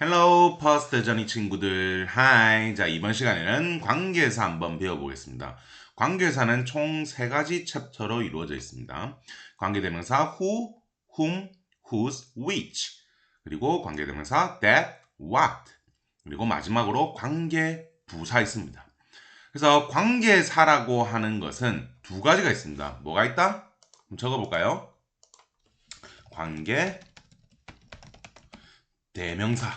헬로 퍼스트 저니 친구들. 하이 자 이번 시간에는 관계사 한번 배워보겠습니다. 관계사는 총 세 가지 챕터로 이루어져 있습니다. 관계대명사 who, whom, whose, which. 그리고 관계대명사 that, what. 그리고 마지막으로 관계 부사 있습니다. 그래서 관계사라고 하는 것은 두 가지가 있습니다. 뭐가 있다? 그럼 적어볼까요? 관계 대명사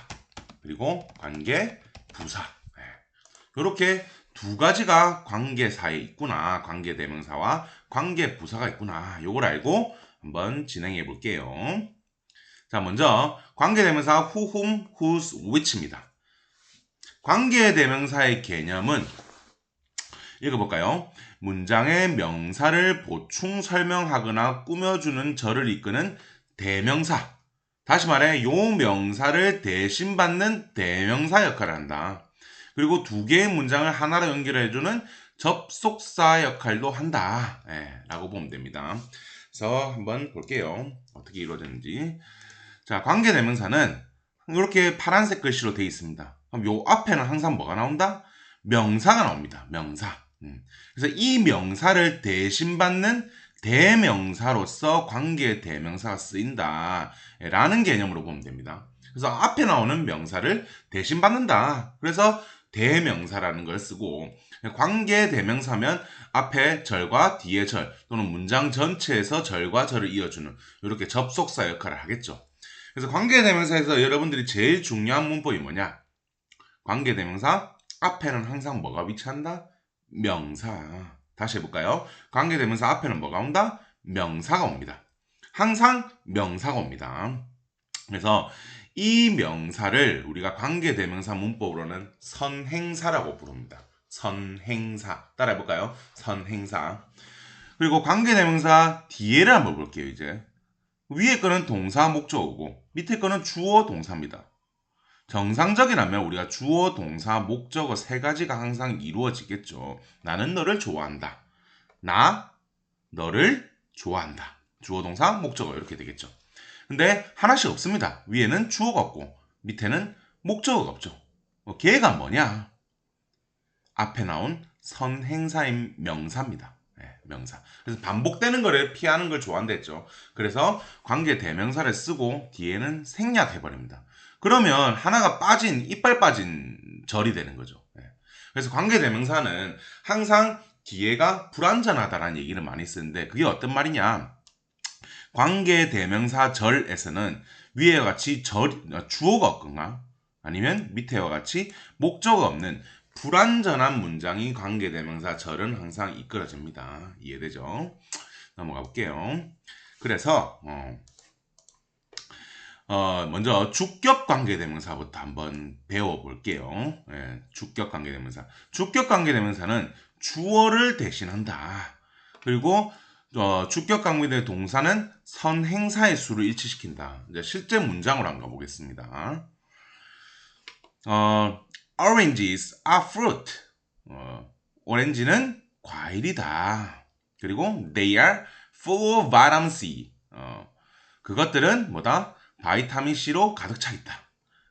그리고 관계 부사. 이렇게 두 가지가 관계사에 있구나. 관계 대명사와 관계 부사가 있구나. 요걸 알고 한번 진행해 볼게요. 자 먼저 관계 대명사 who, whom, whose, which입니다. 관계 대명사의 개념은 읽어볼까요? 문장의 명사를 보충 설명하거나 꾸며주는 절을 이끄는 대명사 다시 말해 요 명사를 대신 받는 대명사 역할을 한다. 그리고 두 개의 문장을 하나로 연결해주는 접속사 역할도 한다. 예, 라고 보면 됩니다. 그래서 한번 볼게요. 어떻게 이루어졌는지. 자, 관계 대명사는 이렇게 파란색 글씨로 되어 있습니다. 그럼 요 앞에는 항상 뭐가 나온다? 명사가 나옵니다. 명사. 음. 그래서 이 명사를 대신 받는 대명사로서 관계 대명사가 쓰인다. 라는 개념으로 보면 됩니다. 그래서 앞에 나오는 명사를 대신 받는다. 그래서 대명사라는 걸 쓰고 관계 대명사면 앞에 절과 뒤에 절 또는 문장 전체에서 절과 절을 이어주는 이렇게 접속사 역할을 하겠죠. 그래서 관계 대명사에서 여러분들이 제일 중요한 문법이 뭐냐? 관계 대명사 앞에는 항상 뭐가 위치한다? 명사. 다시 해볼까요? 관계대명사 앞에는 뭐가 온다? 명사가 옵니다. 항상 명사가 옵니다. 그래서 이 명사를 우리가 관계대명사 문법으로는 선행사라고 부릅니다. 선행사. 따라해볼까요? 선행사. 그리고 관계대명사 뒤에를 한번 볼게요, 이제. 위에 거는 동사 목적어고 밑에 거는 주어 동사입니다. 정상적이라면 우리가 주어, 동사, 목적어 세 가지가 항상 이루어지겠죠. 나는 너를 좋아한다. 나 너를 좋아한다. 주어, 동사, 목적어 이렇게 되겠죠. 근데 하나씩 없습니다. 위에는 주어가 없고 밑에는 목적어가 없죠. 뭐 걔가 뭐냐? 앞에 나온 선행사인 명사입니다. 네, 명사. 그래서 반복되는 거를 피하는 걸 좋아한댔죠. 그래서 관계 대명사를 쓰고 뒤에는 생략해버립니다. 그러면 하나가 빠진 이빨 빠진 절이 되는 거죠. 네. 그래서 관계대명사는 항상 뒤에가 불완전하다라는 얘기를 많이 쓰는데 그게 어떤 말이냐? 관계대명사 절에서는 위에와 같이 절 주어가 없거나 아니면 밑에와 같이 목적어 없는 불완전한 문장이 관계대명사 절은 항상 이끌어집니다. 이해되죠? 넘어가 볼게요. 그래서 어, 어, 먼저 주격 관계대명사부터 한번 배워볼게요. 예, 주격 관계대명사. 주격 관계대명사는 주어를 대신한다. 그리고 어, 주격 관계대 동사는 선행사의 수를 일치시킨다. 이제 실제 문장으로 한번 가보겠습니다. 어, oranges are fruit. 어, 오렌지는 과일이다. 그리고 they are full of vitamin C. 어, 그것들은 뭐다? 바이타민 C로 가득 차 있다.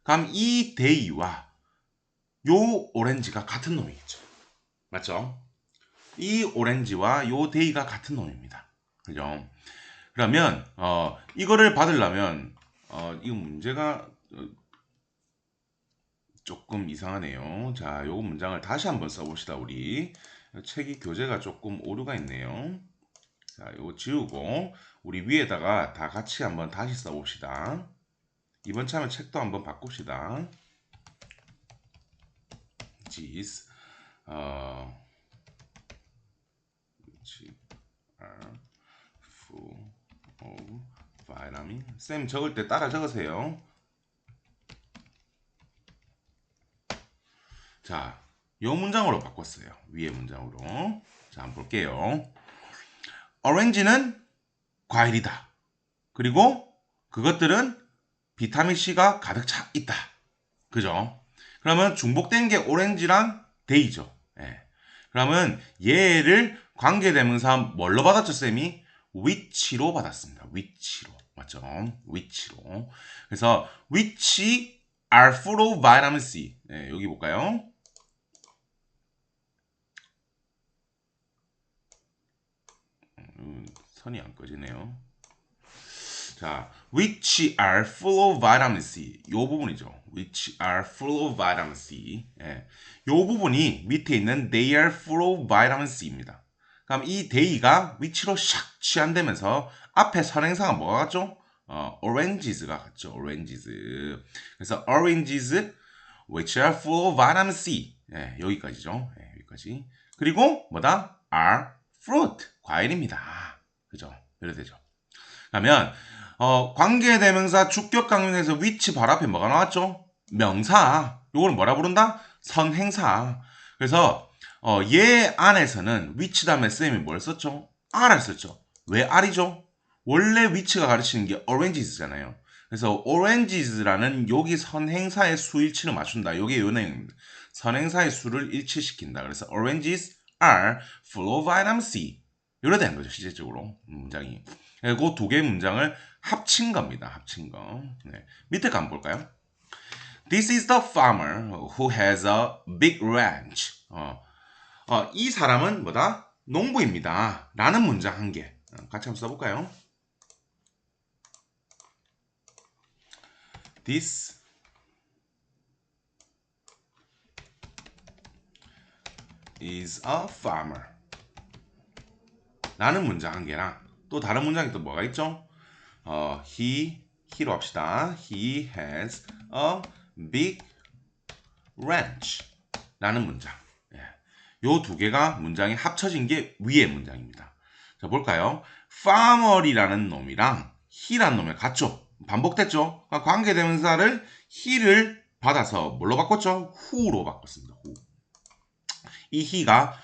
그럼 이 데이와 요 오렌지가 같은 놈이겠죠. 맞죠? 이 오렌지와 요 데이가 같은 놈입니다. 그죠? 그러면 어 이거를 받으려면 어 이거 문제가 어, 조금 이상하네요. 자, 요 문장을 다시 한번 써봅시다. 우리 책이 교재가 조금 오류가 있네요. 자, 이거 지우고 우리 위에다가 다 같이 한번 다시 써봅시다. 이번 참에 책도 한번 바꿉시다. G's 어, which are full of vitamin. 쌤 적을 때 따라 적으세요. 자, 요 문장으로 바꿨어요. 위에 문장으로. 자, 한번 볼게요. 오렌지는 과일이다. 그리고 그것들은 비타민C가 가득 차 있다. 그죠? 그러면 중복된 게 오렌지랑 데이죠. 예. 그러면 얘를 관계대명사 뭘로 받았죠, 쌤이? 위치로 받았습니다. 위치로. 맞죠? 위치로. 그래서 which are full of vitamin C. 네, 여기 볼까요? 음, 선이 안 꺼지네요. 자, which are full of vitamin C. 요 부분이죠. which are full of vitamin C. 예. 요 부분이 밑에 있는 they are full of vitamin C입니다. 그럼 이 they가 which로 샥 취한되면서 앞에 선행사가 뭐가 같죠? 어, oranges가 같죠. oranges. 그래서 oranges which are full of vitamin C. 예, 여기까지죠. 예, 여기까지. 그리고 뭐다? are fruit. 과일입니다. 그죠? 이래 되죠. 그러면 어, 관계대명사 주격 강론에서 위치 바로 앞에 뭐가 나왔죠? 명사. 요거는 뭐라 부른다? 선행사. 그래서 어, 얘 안에서는 위치 다음에 쌤이 뭘 썼죠? R을 썼죠. 왜 R이죠? 원래 위치가 가르치는 게 oranges잖아요. 그래서 oranges라는 여기 선행사의 수 일치를 맞춘다. 요게 요 내용입니다. 선행사의 수를 일치시킨다. 그래서 oranges full of vitamin C. 이래 되는 거죠. 실질적으로 문장이. 그리고 두 개의 문장을 합친 겁니다. 합친 거. 네. 밑에 거 한번 볼까요? This is the farmer who has a big ranch. 어, 어, 이 사람은 뭐다? 농부입니다. 라는 문장 한 개. 어, 같이 한번 써볼까요? This is a farmer. 라는 문장 한 개랑 또 다른 문장이 또 뭐가 있죠? 어, he, he로 합시다. He has a big ranch. 라는 문장. 예. 요두 개가 문장이 합쳐진 게 위의 문장입니다. 자, 볼까요? farmer이라는 놈이랑 he라는 놈이 같죠? 반복됐죠? 그러니까 관계대명사를 he를 받아서 뭘로 바꿨죠? who로 바꿨습니다. who. 이 he가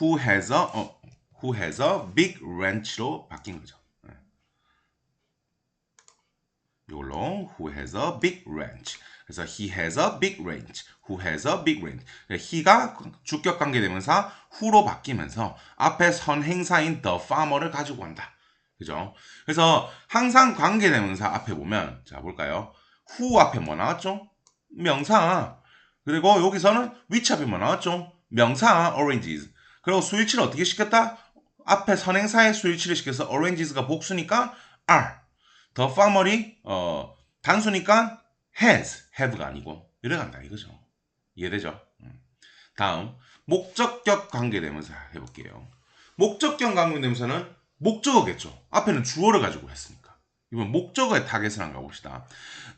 who has a, 어, who has a big ranch로 바뀐 거죠. 이걸로 who has a big ranch. 그래서 he has a big ranch. who has a big ranch. he가 주격 관계 되면서 who로 바뀌면서 앞에 선 행사인 the farmer를 가지고 간다. 그죠? 그래서 항상 관계 대명사 앞에 보면 자 볼까요? who 앞에 뭐 나왔죠? 명사. 그리고 여기서는 which 앞에 뭐 나왔죠? 명사 oranges. 그리고 수일치를 어떻게 시켰다? 앞에 선행사의 수일치를 시켜서 oranges가 복수니까 are. 더 farmer이 어, 단수니까 has, have가 아니고 이래 간다 이거죠. 이해되죠? 음. 다음 목적격 관계대명사 해볼게요. 목적격 관계대명사는 목적어겠죠. 앞에는 주어를 가지고 했으니까. 이번 목적어의 타겟을 한번 가봅시다.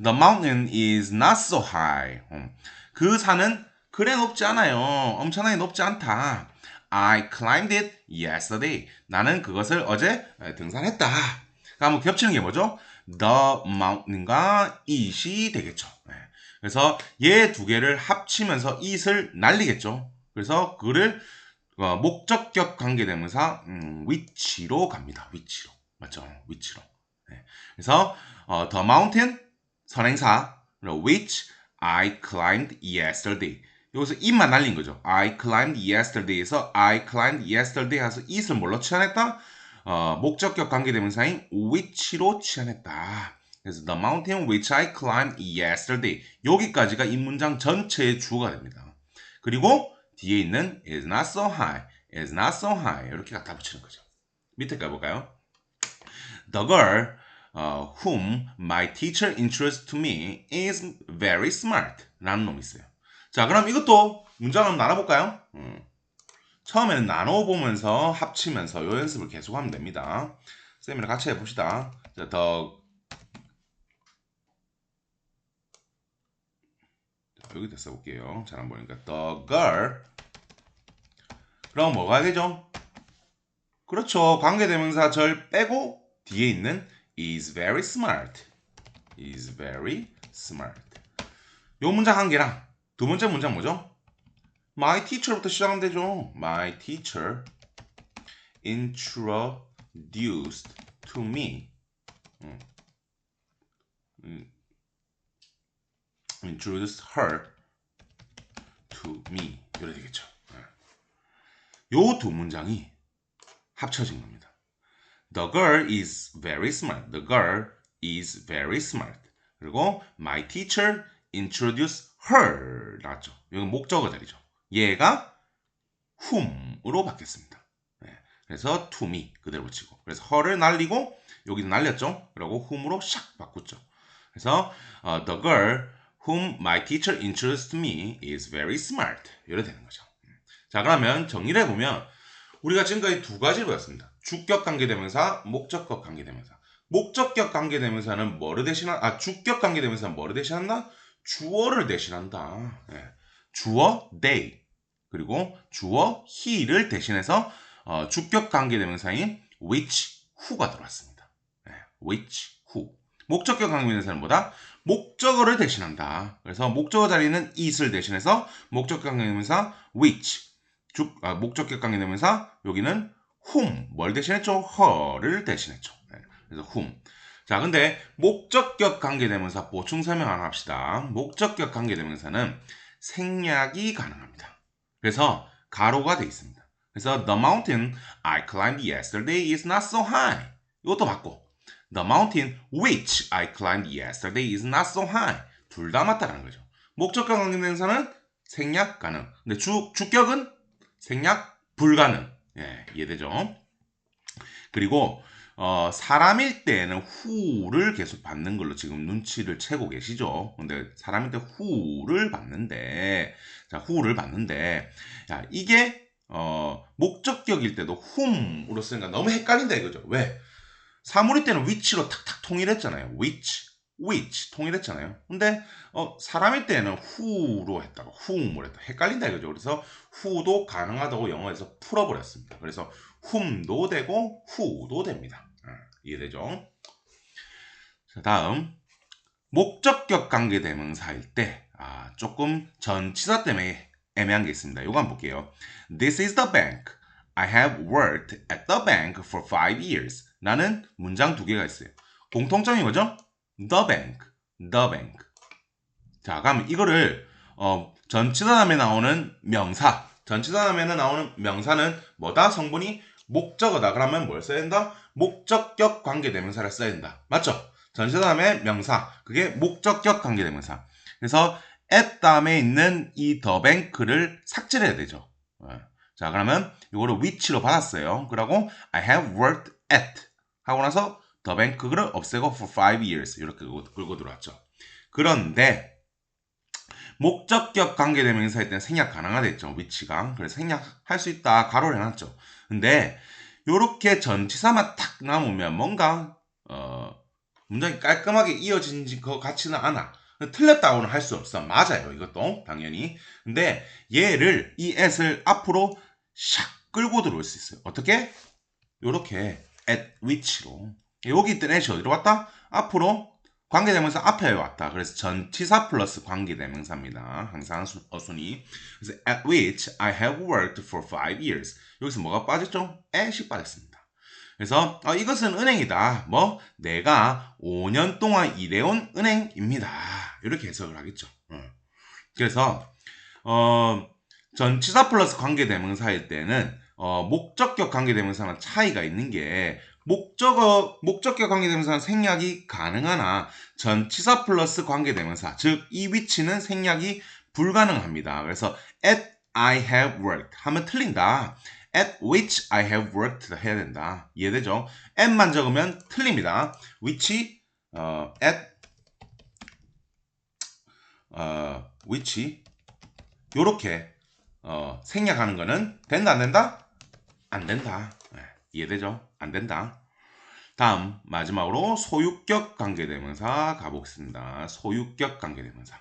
The mountain is not so high. 음. 그 산은 그래 높지 않아요. 엄청나게 높지 않다. I climbed it yesterday. 나는 그것을 어제 등산했다. 그러면 겹치는 게 뭐죠? The mountain과 it이 되겠죠. 네. 그래서 얘 두 개를 합치면서 it을 날리겠죠. 그래서 그를 어, 목적격 관계대명사 음, which로 갑니다. which로 맞죠? which로. 네. 그래서 어, the mountain 선행사 which I climbed yesterday. 여기서 it만 날린 거죠. I climbed yesterday에서 I climbed yesterday 해서 it을 뭘로 취한했다? 어, 목적격 관계대명사인 which로 취한했다. 그래서 the mountain which I climbed yesterday 여기까지가 이 문장 전체의 주어가 됩니다. 그리고 뒤에 있는 is not so high, is not so high 이렇게 갖다 붙이는 거죠. 밑에 가볼까요? The girl uh, whom my teacher introduced to me is very smart 라는 놈이 있어요. 자 그럼 이것도 문장 한번 나눠볼까요? 음. 처음에는 나눠보면서 합치면서 이 연습을 계속하면 됩니다. 쌤이랑 같이 해봅시다. 자, 더 여기다 써볼게요. 잘 안 보니까 the girl 그럼 뭐가 되죠? 그렇죠. 관계대명사 절 빼고 뒤에 있는 is very smart is very smart 요 문장 한 개랑 두 번째 문장 뭐죠? My teacher부터 시작하면 되죠. My teacher introduced to me. 음. 음. introduced her to me. 이래 되겠죠. 요 두 문장이 합쳐진 겁니다. The girl is very smart. The girl is very smart. 그리고 my teacher introduce her 나왔죠. 이건 목적어 자리죠. 얘가 whom으로 바뀌었습니다. 네, 그래서 to me 그대로 붙이고 그래서 her를 날리고 여기도 날렸죠. 그리고 whom으로 샥 바꿨죠. 그래서 uh, the girl whom my teacher introduced me is very smart 이래 되는 거죠. 자 그러면 정리를 해보면 우리가 지금까지 두 가지를 배웠습니다. 주격 관계대명사, 목적격 관계대명사. 목적격 관계대명사는 뭐를 대신한 아 주격 관계대명사는 뭐를 대신한다? 주어를 대신한다. 네. 주어 they 그리고 주어 he를 대신해서 어, 주격 관계 대명사인 which, who가 들어왔습니다. 네. which, who. 목적격 관계 대명사는 뭐다? 목적어를 대신한다. 그래서 목적어 자리는 it을 대신해서 목적격 관계 대명사 which, 주, 아, 목적격 관계 대명사 여기는 whom 뭘 대신했죠? her를 대신했죠. 네. 그래서 whom. 자, 근데 목적격 관계대명사 보충 설명 하나 합시다. 목적격 관계대명사는 생략이 가능합니다. 그래서 가로가 돼 있습니다. 그래서 the mountain I climbed yesterday is not so high. 이것도 맞고 the mountain which I climbed yesterday is not so high. 둘 다 맞다라는 거죠. 목적격 관계대명사는 생략 가능. 근데 주, 주격은 생략 불가능. 예, 이해되죠? 그리고 어, 사람일 때는 후를 계속 받는 걸로 지금 눈치를 채고 계시죠. 근데 사람일 때 후를 받는데, 자, 후를 받는데, 야, 이게, 어, 목적격일 때도 whom으로 쓰니까 너무 헷갈린다 이거죠. 왜? 사물일 때는 which로 탁탁 통일했잖아요. which, which 통일했잖아요. 근데, 어, 사람일 때는 who로 했다가 whom으로 했다. 헷갈린다 이거죠. 그래서 who도 가능하다고 영어에서 풀어버렸습니다. 그래서 whom도 되고 who도 됩니다. 이해되죠? 자, 다음 목적격 관계 대명사일 때 아, 조금 전치사 때문에 애매한 게 있습니다. 이거 한번 볼게요. This is the bank. I have worked at the bank for five years. 나는 문장 두 개가 있어요. 공통점이 뭐죠? The bank, the bank. 자, 그럼 이거를 어, 전치사 다음에 나오는 명사, 전치사 다음에 나오는 명사는 뭐다? 성분이 목적어다. 그러면 뭘 써야 된다? 목적격 관계대명사를 써야 된다. 맞죠? 전치사 다음에 명사. 그게 목적격 관계대명사. 그래서 at 다음에 있는 이 the bank를 삭제해야 되죠. 네. 자, 그러면 이거를 which로 받았어요. 그러고 I have worked at 하고 나서 bank 그거를 없애고 for five years 이렇게 끌고 들어왔죠. 그런데 목적격 관계대명사일 때는 생략 가능하겠죠. 위치가. 그래서 생략할 수 있다. 가로를 해놨죠. 근데 요렇게 전치사만 탁 남으면 뭔가 어 문장이 깔끔하게 이어진 것 같지는 않아. 틀렸다고는 할 수 없어. 맞아요. 이것도 당연히. 근데 얘를 이 at을 앞으로 샥 끌고 들어올 수 있어요. 어떻게? 요렇게 at which로 여기 있던 at이 어디로 왔다? 앞으로 관계대명사 앞에 왔다. 그래서 전치사 플러스 관계대명사입니다. 항상 어순이. 그래서 at which I have worked for five years. 여기서 뭐가 빠졌죠? at이 빠졌습니다. 그래서 어, 이것은 은행이다. 뭐 내가 5년 동안 일해온 은행입니다. 이렇게 해석을 하겠죠. 어. 그래서 어, 전치사 플러스 관계대명사일 때는 어, 목적격 관계대명사는 차이가 있는 게 목적어, 목적격 관계대명사는 생략이 가능하나 전치사 플러스 관계대명사, 즉 이 위치는 생략이 불가능합니다. 그래서 at I have worked 하면 틀린다. at which I have worked 해야 된다. 이해되죠? at만 적으면 틀립니다. which, 어, at, 어, which 요렇게 어, 생략하는 거는 된다 안 된다? 안 된다. 네, 이해되죠? 안 된다. 다음 마지막으로 소유격 관계대명사 가보겠습니다. 소유격 관계대명사.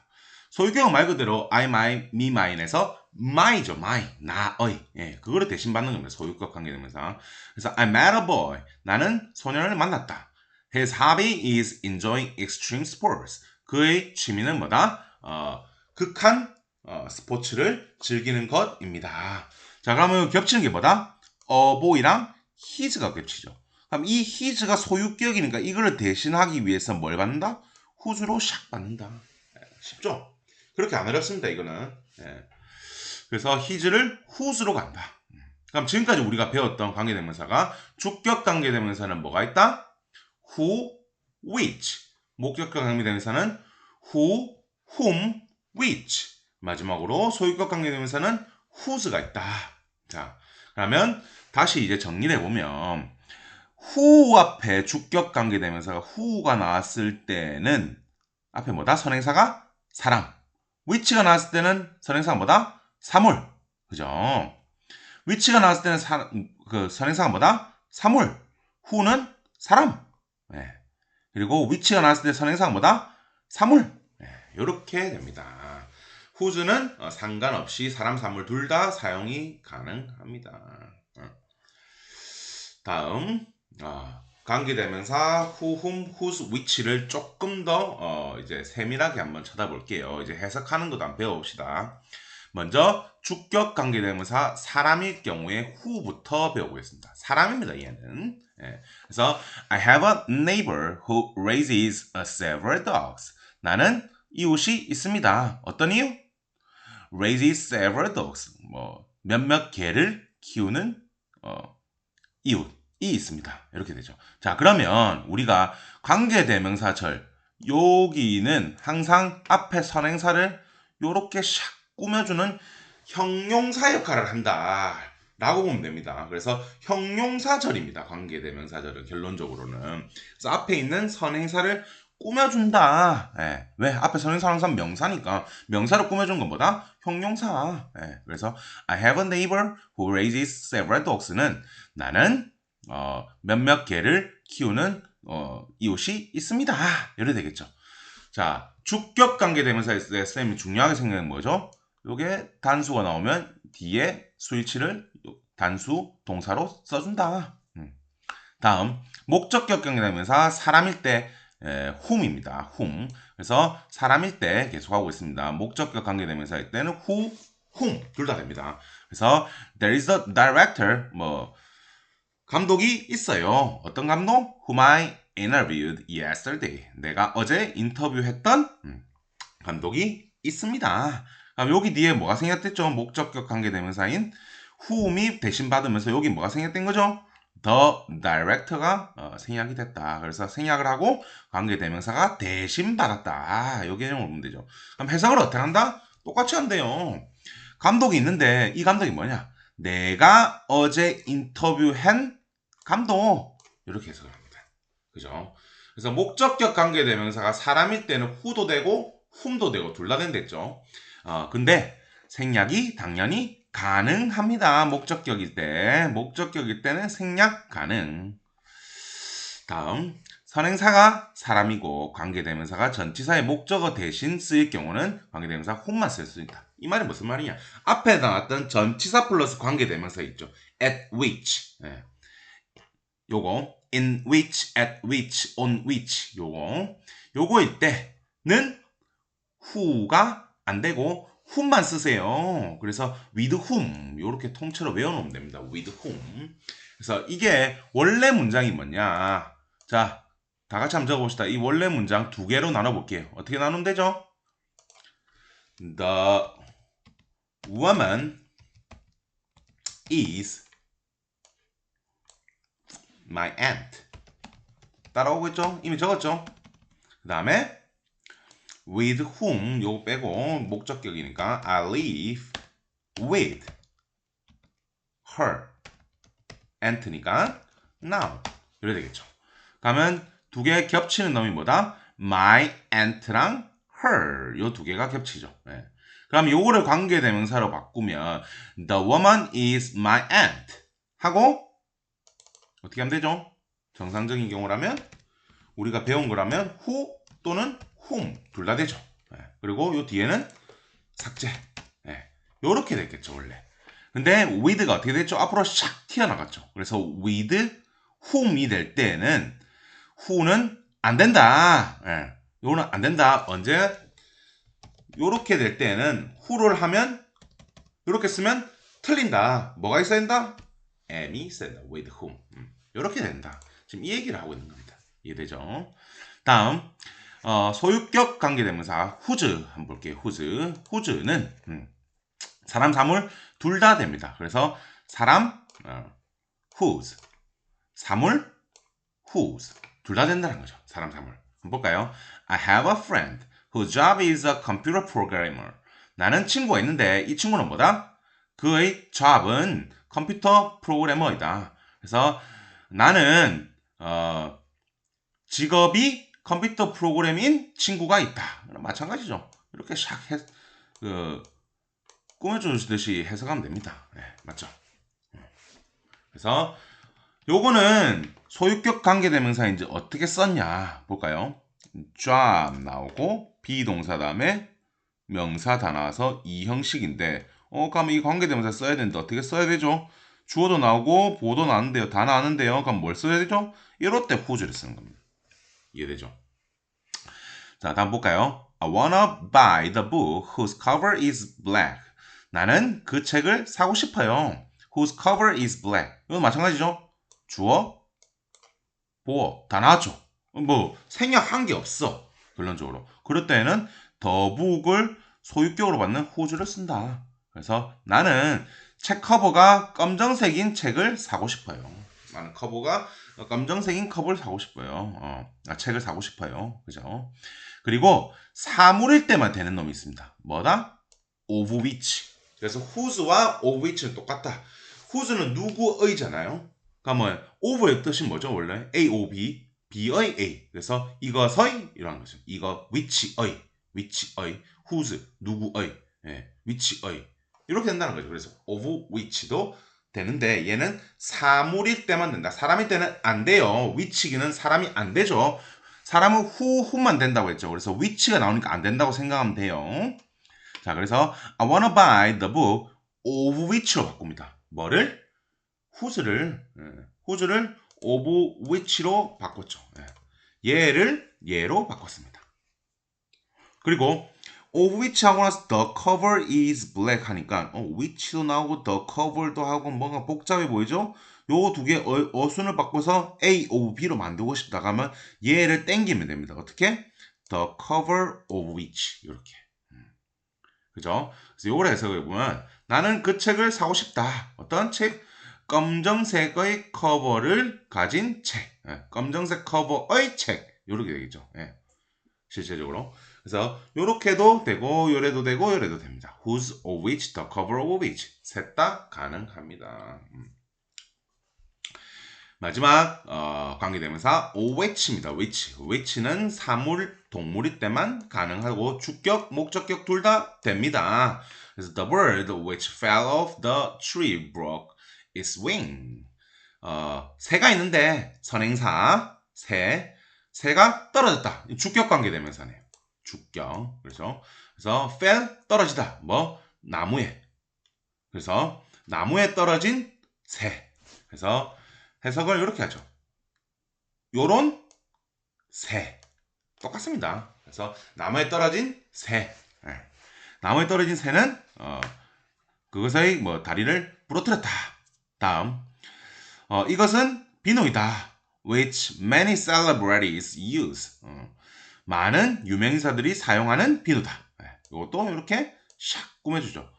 소유격은 말 그대로 I, my, me, mine에서 my죠, my, 나의. 예, 그거를 대신 받는 겁니다. 소유격 관계대명사. 그래서 I met a boy. 나는 소년을 만났다. His hobby is enjoying extreme sports. 그의 취미는 뭐다? 어, 극한 어, 스포츠를 즐기는 것입니다. 자, 그러면 겹치는 게 뭐다? boy랑 his가 겹치죠. 그럼 이 his가 소유격이니까 이거를 대신하기 위해서 뭘 받는다? who's로 샥 받는다. 예, 쉽죠? 그렇게 안 어렵습니다. 이거는. 예. 그래서 his를 who's로 간다. 그럼 지금까지 우리가 배웠던 관계대명사가 주격 관계대명사는 뭐가 있다? who, which. 목격격 관계대명사는 who, whom, which. 마지막으로 소유격 관계대명사는 whose가 있다. 자, 그러면 다시 이제 정리를 해보면 who 앞에 주격 관계 대명사가 who가 나왔을 때는 앞에 뭐다? 선행사가 사람. which가 나왔을 때는 선행사가 뭐다? 사물. 그죠? which가 나왔을 때는 사, 그 선행사가 뭐다? 사물. who는 사람. 네. 그리고 which가 나왔을 때 선행사가 뭐다? 사물. 네. 이렇게 됩니다. whose는 어, 상관없이 사람, 사물 둘 다 사용이 가능합니다. 어. 다음 어, 관계대명사 who, whom, whose, which를 조금 더 어, 이제 세밀하게 한번 쳐다볼게요. 이제 해석하는 것도 한번 배워봅시다. 먼저 주격 관계대명사 사람일 경우에 who부터 배워보겠습니다. 사람입니다. 얘는. 예. 그래서 I have a neighbor who raises several dogs. 나는 이웃이 있습니다. 어떤 이유? raises several dogs. 뭐 몇몇 개를 키우는 어, 이웃이 있습니다. 이렇게 되죠. 자, 그러면 우리가 관계대명사절 여기는 항상 앞에 선행사를 요렇게 샥 꾸며주는 형용사 역할을 한다. 라고 보면 됩니다. 그래서 형용사절입니다. 관계대명사절은 결론적으로는. 그래서 앞에 있는 선행사를 꾸며준다. 예. 왜? 앞에 선행사는 항상 명사니까 명사를 꾸며준 것보다 형용사. 예. 그래서 I have a neighbor who raises several dogs는 나는 어, 몇몇 개를 키우는 어, 이웃이 있습니다. 이래 되겠죠. 자, 주격 관계 대명사 있을 때 쌤이 중요하게 생각하는 뭐죠? 요게 단수가 나오면 뒤에 스위치를 단수 동사로 써준다. 음. 다음 목적격 관계 대명사 사람일 때 에, whom입니다. whom. 그래서 사람일 때 계속하고 있습니다. 목적격 관계대명사일 때는 who, whom 둘 다 됩니다. 그래서 there is a director 뭐 감독이 있어요. 어떤 감독? Whom I interviewed yesterday. 내가 어제 인터뷰했던 음, 감독이 있습니다. 그럼 여기 뒤에 뭐가 생겼댔죠? 목적격 관계대명사인 whom이 대신 받으면서 여기 뭐가 생겼던 거죠? The director가 어, 생략이 됐다. 그래서 생략을 하고 관계 대명사가 대신 받았다. 요 개념을 보면 되죠. 그럼 해석을 어떻게 한다? 똑같이 한대요. 감독이 있는데 이 감독이 뭐냐? 내가 어제 인터뷰한 감독 이렇게 해석을 합니다. 그죠? 그래서 목적격 관계 대명사가 사람일 때는 who도 되고 whom도 되고 둘 다 된댔죠. 어, 근데 생략이 당연히 가능합니다. 목적격일 때. 목적격일 때는 생략 가능. 다음. 선행사가 사람이고 관계대명사가 전치사의 목적어 대신 쓰일 경우는 관계대명사 whom만 쓸 수 있다. 이 말이 무슨 말이냐? 앞에 나왔던 전치사 플러스 관계대명사 있죠. at which. 네. 요거 in which, at which, on which 요거 요거일 때는 who가 안 되고 whom만 쓰세요. 그래서 with whom 이렇게 통째로 외워놓으면 됩니다. with whom. 그래서 이게 원래 문장이 뭐냐? 자, 다 같이 한번 적어봅시다. 이 원래 문장 두 개로 나눠볼게요. 어떻게 나누면 되죠? The woman is my aunt. 따라오고 있죠? 이미 적었죠? 그 다음에 with whom 요거 빼고 목적격이니까 I live with her aunt니까 now 이래야 되겠죠. 그러면 두 개 겹치는 놈이 뭐다? my aunt랑 her 요 두 개가 겹치죠. 네. 그럼 요거를 관계대명사로 바꾸면 the woman is my aunt 하고 어떻게 하면 되죠? 정상적인 경우라면 우리가 배운 거라면 who 또는 whom 둘 다 되죠. 네. 그리고 요 뒤에는 삭제. 네. 요렇게 됐겠죠 원래. 근데 with가 어떻게 됐죠? 앞으로 샥 튀어나갔죠. 그래서 with whom이 될 때는 who는 안 된다. 네. 요는 안 된다. 언제? 요렇게 될 때는 who를 하면 요렇게 쓰면 틀린다. 뭐가 있어야 된다? am이 있어야 된다. with whom. 음. 요렇게 된다. 지금 이 얘기를 하고 있는 겁니다. 이해되죠? 다음 어, 소유격 관계대명사 whose 한번 볼게요. whose. whose는 음, 사람 사물 둘 다 됩니다. 그래서 사람 어, whose 사물 whose 둘 다 된다는 거죠. 사람 사물. 한번 볼까요? I have a friend whose job is a computer programmer. 나는 친구가 있는데 이 친구는 뭐다? 그의 job은 컴퓨터 프로그래머이다. 그래서 나는 어, 직업이 컴퓨터 프로그램인 친구가 있다. 마찬가지죠. 이렇게 샥 해, 그, 꾸며주듯이 해석하면 됩니다. 네, 맞죠? 그래서 요거는 소유격 관계대명사 이제 어떻게 썼냐 볼까요? job 나오고 비동사 다음에 명사 다 나와서 이 형식인데 어 그럼 이 관계대명사 써야 되는데 어떻게 써야 되죠? 주어도 나오고 보도 나왔는데요. 다 나왔는데요. 그럼 뭘 써야 되죠? 이럴 때 who's를 쓰는 겁니다. 이해되죠? 자, 다음 볼까요? I wanna buy the book whose cover is black. 나는 그 책을 사고 싶어요. whose cover is black. 이건 마찬가지죠? 주어, 보어 다 나왔죠. 뭐 생략한 게 없어. 결론적으로. 그럴 때에는 the book을 소유격으로 받는 whose를 쓴다. 그래서 나는 책 커버가 검정색인 책을 사고 싶어요. 나는 커버가 검정색인 컵을 사고 싶어요. 어, 아, 책을 사고 싶어요. 그죠? 그리고 사물일 때만 되는 놈이 있습니다. 뭐다? of which. 그래서 whose와 of which는 똑같다. whose는 누구의잖아요. 그러면 of의 뜻이 뭐죠? 원래 A, O, B, B의 A. 그래서 이것의 이런 거죠. 이거 which의, which의, whose 누구의, 예, which의 이렇게 된다는 거죠. 그래서 of which도 되는데 얘는 사물일 때만 된다. 사람일 때는 안 돼요. which기는 사람이 안 되죠. 사람은 who, who만 된다고 했죠. 그래서 which가 나오니까 안 된다고 생각하면 돼요. 자, 그래서 I wanna buy the book of which로 바꿉니다. 뭐를? whose를 예, whose를 of which로 바꿨죠. 예. 얘를 얘로 바꿨습니다. 그리고 of which 하고 나서 the cover is black 하니까 어, which도 나오고 the cover도 하고 뭔가 복잡해 보이죠? 요두개 어순을 바꿔서 A of B로 만들고 싶다 하면 얘를 땡기면 됩니다. 어떻게? the cover of which 이렇게 음. 그죠? 그래서 요걸 해석해 보면 나는 그 책을 사고 싶다. 어떤 책? 검정색의 커버를 가진 책. 예, 검정색 커버의 책. 이렇게 되겠죠. 예, 실제적으로. 그래서 요렇게도 되고 요래도 되고 요래도 됩니다. whose of which, the cover of which 셋 다 가능합니다. 음. 마지막 어, 관계대명사 of which입니다. which. which는 사물, 동물일 때만 가능하고 주격, 목적격 둘 다 됩니다. 그래서 the bird which fell off the tree broke its wing. 어, 새가 있는데 선행사 새 새가 떨어졌다. 주격 관계대명사네요. 주격. 그래서 그래서 fell 떨어지다. 뭐 나무에. 그래서 나무에 떨어진 새. 그래서 해석을 이렇게 하죠. 요런 새. 똑같습니다. 그래서 나무에 떨어진 새. 네. 나무에 떨어진 새는 어, 그것의 뭐 다리를 부러뜨렸다. 다음 어, 이것은 비누이다. which many celebrities use. 어, 많은 유명인사들이 사용하는 비누다. 네, 이것도 이렇게 샥 꾸며주죠.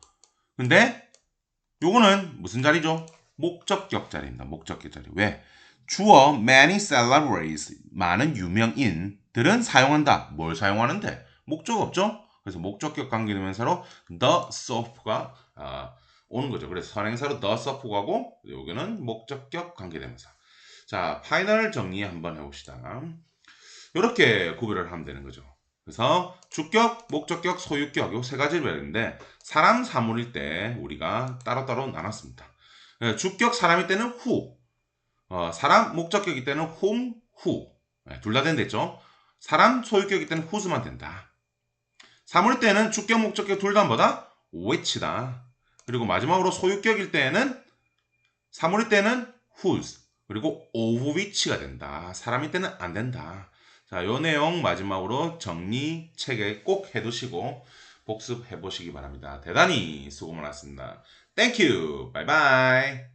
근데 요거는 무슨 자리죠? 목적격 자리입니다. 목적격 자리. 왜? 주어 many celebrities 많은 유명인들은 사용한다. 뭘 사용하는데? 목적 없죠? 그래서 목적격 관계대명사로 the soap가 어, 오는 거죠. 그래서 선행사로 the soap 가고 여기는 목적격 관계대명사. 자, 파이널 정리 한번 해봅시다. 이렇게 구별을 하면 되는 거죠. 그래서 주격, 목적격, 소유격 요 세 가지를 배우는데 사람, 사물일 때 우리가 따로따로 나눴습니다. 예, 주격 사람일 때는 who, 어, 사람 목적격일 때는 whom, who 네, 둘다 된댔죠. 사람 소유격일 때는 whose만 된다. 사물일 때는 주격, 목적격 둘 다 뭐다? which다. 그리고 마지막으로 소유격일 때는 사물일 때는 whose 그리고 of which가 된다. 사람일 때는 안 된다. 자, 요 내용 마지막으로 정리 책에 꼭 해두시고 복습해 보시기 바랍니다. 대단히 수고 많았습니다. 땡큐. 바이바이.